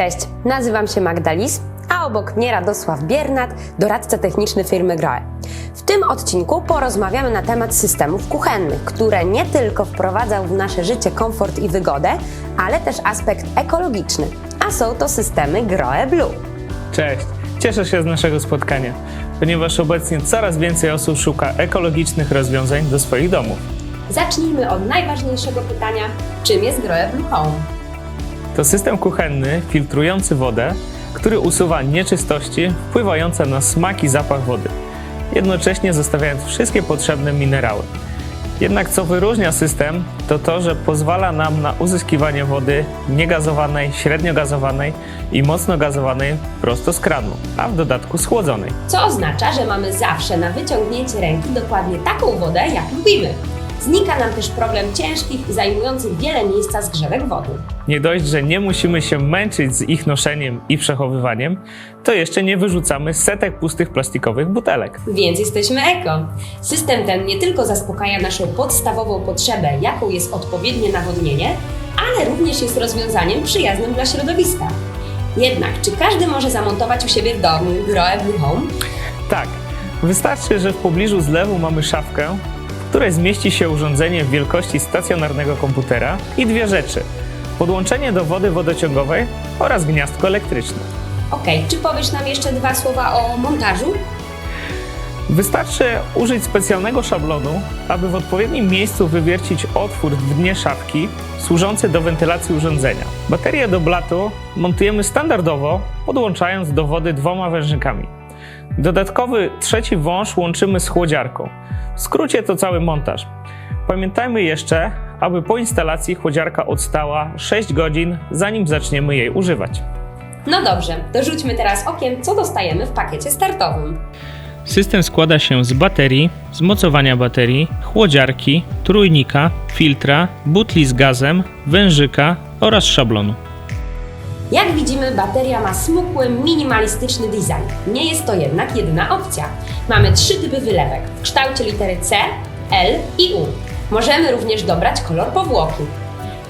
Cześć, nazywam się Magda Lis, a obok mnie Radosław Biernat, doradca techniczny firmy Groe. W tym odcinku porozmawiamy na temat systemów kuchennych, które nie tylko wprowadzał w nasze życie komfort i wygodę, ale też aspekt ekologiczny, a są to systemy Groe Blue. Cześć, cieszę się z naszego spotkania, ponieważ obecnie coraz więcej osób szuka ekologicznych rozwiązań do swoich domów. Zacznijmy od najważniejszego pytania, czym jest Groe Blue Home? To system kuchenny filtrujący wodę, który usuwa nieczystości wpływające na smak i zapach wody, jednocześnie zostawiając wszystkie potrzebne minerały. Jednak co wyróżnia system, to to, że pozwala nam na uzyskiwanie wody niegazowanej, średnio gazowanej i mocno gazowanej prosto z kranu, a w dodatku schłodzonej. Co oznacza, że mamy zawsze na wyciągnięcie ręki dokładnie taką wodę, jak lubimy. Znika nam też problem ciężkich i zajmujących wiele miejsca zgrzewek wody. Nie dość, że nie musimy się męczyć z ich noszeniem i przechowywaniem, to jeszcze nie wyrzucamy setek pustych plastikowych butelek. Więc jesteśmy eko. System ten nie tylko zaspokaja naszą podstawową potrzebę, jaką jest odpowiednie nawodnienie, ale również jest rozwiązaniem przyjaznym dla środowiska. Jednak, czy każdy może zamontować u siebie w domu Groe Blue Home? Tak, wystarczy, że w pobliżu zlewu mamy szafkę, której zmieści się urządzenie w wielkości stacjonarnego komputera i dwie rzeczy: podłączenie do wody wodociągowej oraz gniazdko elektryczne. Okej, czy powiesz nam jeszcze dwa słowa o montażu? Wystarczy użyć specjalnego szablonu, aby w odpowiednim miejscu wywiercić otwór w dnie szafki służący do wentylacji urządzenia. Baterię do blatu montujemy standardowo, podłączając do wody dwoma wężykami. Dodatkowy trzeci wąż łączymy z chłodziarką. W skrócie to cały montaż. Pamiętajmy jeszcze, aby po instalacji chłodziarka odstała 6 godzin, zanim zaczniemy jej używać. No dobrze, to rzućmy teraz okiem, co dostajemy w pakiecie startowym. System składa się z baterii, z mocowania baterii, chłodziarki, trójnika, filtra, butli z gazem, wężyka oraz szablonu. Jak widzimy, bateria ma smukły, minimalistyczny design. Nie jest to jednak jedyna opcja. Mamy trzy typy wylewek w kształcie litery C, L i U. Możemy również dobrać kolor powłoki.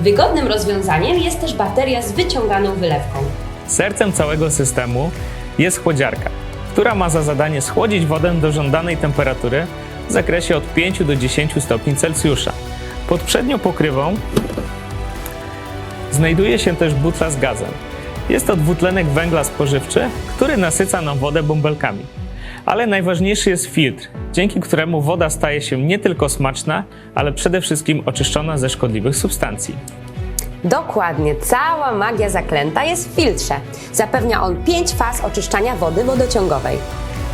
Wygodnym rozwiązaniem jest też bateria z wyciąganą wylewką. Sercem całego systemu jest chłodziarka, która ma za zadanie schłodzić wodę do żądanej temperatury w zakresie od 5 do 10 stopni Celsjusza. Pod przednią pokrywą znajduje się też butla z gazem. Jest to dwutlenek węgla spożywczy, który nasyca nam wodę bąbelkami. Ale najważniejszy jest filtr, dzięki któremu woda staje się nie tylko smaczna, ale przede wszystkim oczyszczona ze szkodliwych substancji. Dokładnie, cała magia zaklęta jest w filtrze. Zapewnia on 5 faz oczyszczania wody wodociągowej.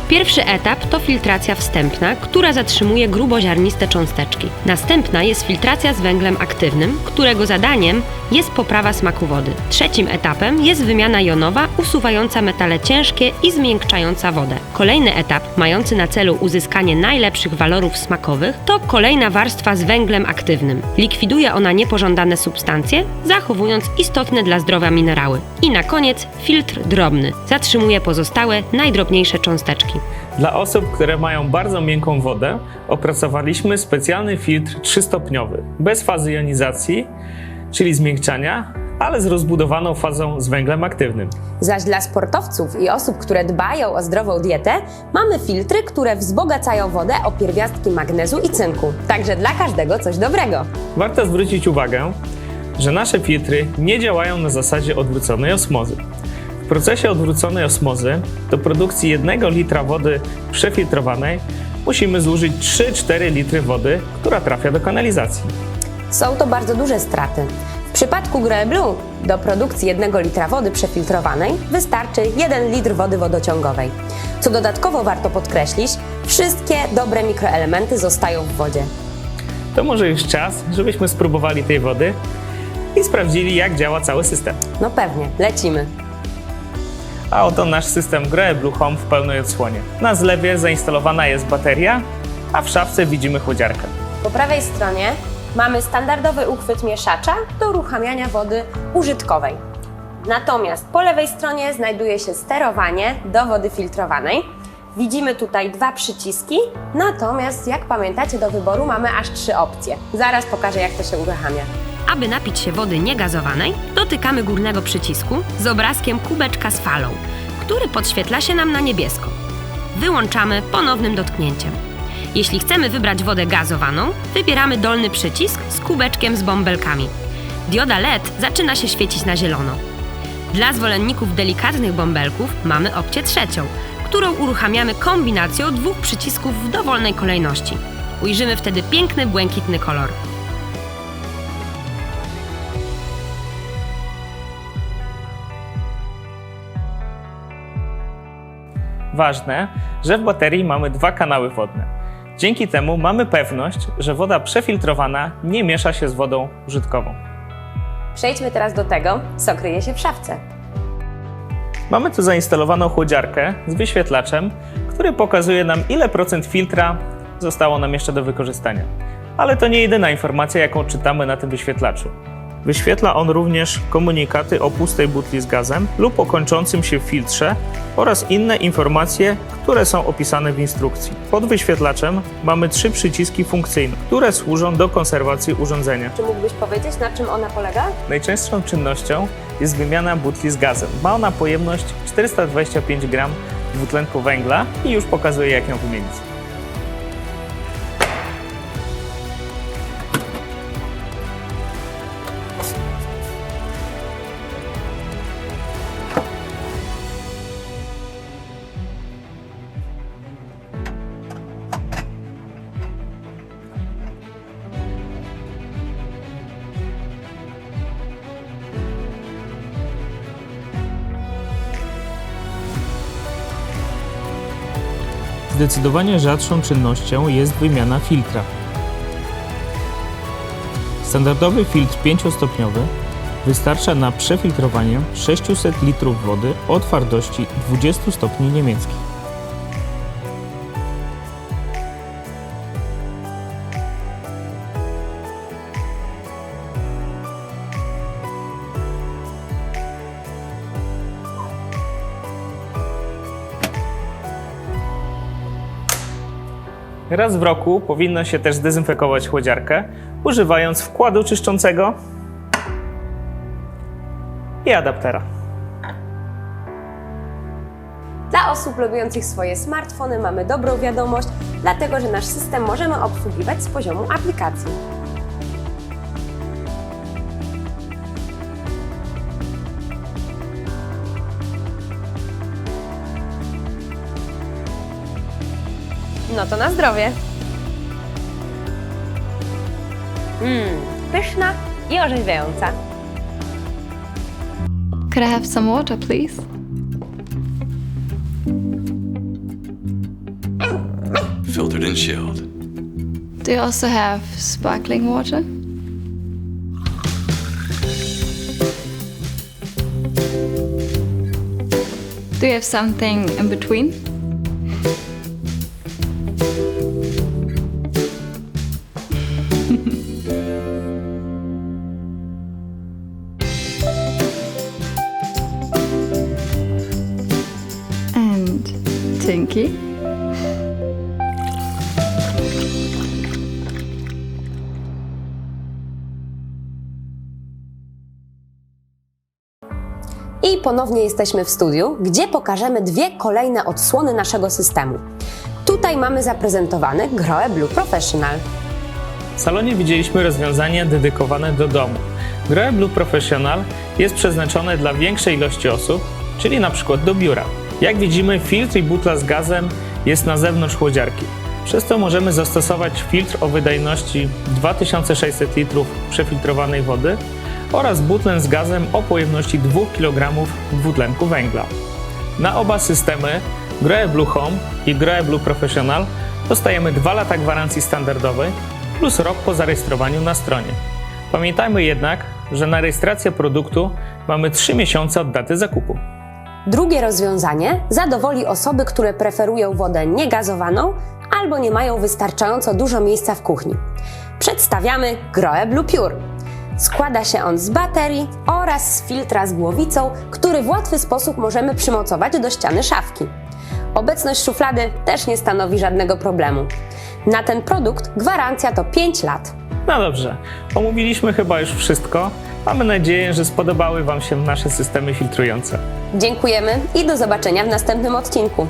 Pierwszy etap to filtracja wstępna, która zatrzymuje gruboziarniste cząsteczki. Następna jest filtracja z węglem aktywnym, którego zadaniem jest poprawa smaku wody. Trzecim etapem jest wymiana jonowa, usuwająca metale ciężkie i zmiękczająca wodę. Kolejny etap, mający na celu uzyskanie najlepszych walorów smakowych, to kolejna warstwa z węglem aktywnym. Likwiduje ona niepożądane substancje, zachowując istotne dla zdrowia minerały. I na koniec filtr drobny. Zatrzymuje pozostałe, najdrobniejsze cząsteczki. Dla osób, które mają bardzo miękką wodę, opracowaliśmy specjalny filtr trzystopniowy, bez fazy jonizacji, czyli zmiękczania, ale z rozbudowaną fazą z węglem aktywnym. Zaś dla sportowców i osób, które dbają o zdrową dietę, mamy filtry, które wzbogacają wodę o pierwiastki magnezu i cynku. Także dla każdego coś dobrego. Warto zwrócić uwagę, że nasze filtry nie działają na zasadzie odwróconej osmozy. W procesie odwróconej osmozy do produkcji 1 litra wody przefiltrowanej musimy zużyć 3-4 litry wody, która trafia do kanalizacji. Są to bardzo duże straty. W przypadku Groe Blue do produkcji 1 litra wody przefiltrowanej wystarczy 1 litr wody wodociągowej. Co dodatkowo warto podkreślić, wszystkie dobre mikroelementy zostają w wodzie. To może już czas, żebyśmy spróbowali tej wody i sprawdzili, jak działa cały system. No pewnie, lecimy. A oto nasz system Groe Blue Home w pełnej odsłonie. Na zlewie zainstalowana jest bateria, a w szafce widzimy chłodziarkę. Po prawej stronie mamy standardowy uchwyt mieszacza do uruchamiania wody użytkowej. Natomiast po lewej stronie znajduje się sterowanie do wody filtrowanej. Widzimy tutaj dwa przyciski, natomiast jak pamiętacie do wyboru mamy aż trzy opcje. Zaraz pokażę jak to się uruchamia. Aby napić się wody niegazowanej, dotykamy górnego przycisku z obrazkiem kubeczka z falą, który podświetla się nam na niebiesko. Wyłączamy ponownym dotknięciem. Jeśli chcemy wybrać wodę gazowaną, wybieramy dolny przycisk z kubeczkiem z bąbelkami. Dioda LED zaczyna się świecić na zielono. Dla zwolenników delikatnych bąbelków mamy opcję trzecią, którą uruchamiamy kombinacją dwóch przycisków w dowolnej kolejności. Ujrzymy wtedy piękny błękitny kolor. Ważne, że w baterii mamy dwa kanały wodne. Dzięki temu mamy pewność, że woda przefiltrowana nie miesza się z wodą użytkową. Przejdźmy teraz do tego, co kryje się w szafce. Mamy tu zainstalowaną chłodziarkę z wyświetlaczem, który pokazuje nam ile procent filtra zostało nam jeszcze do wykorzystania. Ale to nie jedyna informacja, jaką czytamy na tym wyświetlaczu. Wyświetla on również komunikaty o pustej butli z gazem lub o kończącym się filtrze oraz inne informacje, które są opisane w instrukcji. Pod wyświetlaczem mamy trzy przyciski funkcyjne, które służą do konserwacji urządzenia. Czy mógłbyś powiedzieć, na czym ona polega? Najczęstszą czynnością jest wymiana butli z gazem. Ma ona pojemność 425 gram dwutlenku węgla i już pokazuje, jak ją wymienić. Zdecydowanie rzadszą czynnością jest wymiana filtra. Standardowy filtr 5-stopniowy wystarcza na przefiltrowanie 600 litrów wody o twardości 20 stopni niemieckich. Raz w roku powinno się też zdezynfekować chłodziarkę, używając wkładu czyszczącego i adaptera. Dla osób lubiących swoje smartfony mamy dobrą wiadomość, dlatego że nasz system możemy obsługiwać z poziomu aplikacji. No to na zdrowie. Mmm, pyszna i orzeźwiająca. Could I have some water, please? filtered and chilled. Do you also have sparkling water? Do you have something in between? Tinky? I ponownie jesteśmy w studiu, gdzie pokażemy dwie kolejne odsłony naszego systemu. Tutaj mamy zaprezentowane Groe Blue Professional. W salonie widzieliśmy rozwiązanie dedykowane do domu. Groe Blue Professional jest przeznaczone dla większej ilości osób, czyli na przykład do biura. Jak widzimy, filtr i butla z gazem jest na zewnątrz chłodziarki. Przez to możemy zastosować filtr o wydajności 2600 litrów przefiltrowanej wody oraz butlę z gazem o pojemności 2 kg dwutlenku węgla. Na oba systemy Groe Blue Home i Groe Blue Professional dostajemy 2 lata gwarancji standardowej plus rok po zarejestrowaniu na stronie. Pamiętajmy jednak, że na rejestrację produktu mamy 3 miesiące od daty zakupu. Drugie rozwiązanie zadowoli osoby, które preferują wodę niegazowaną albo nie mają wystarczająco dużo miejsca w kuchni. Przedstawiamy Groe Blue Pure. Składa się on z baterii oraz z filtra z głowicą, który w łatwy sposób możemy przymocować do ściany szafki. Obecność szuflady też nie stanowi żadnego problemu. Na ten produkt gwarancja to 5 lat. No dobrze, omówiliśmy chyba już wszystko. Mamy nadzieję, że spodobały Wam się nasze systemy filtrujące. Dziękujemy i do zobaczenia w następnym odcinku.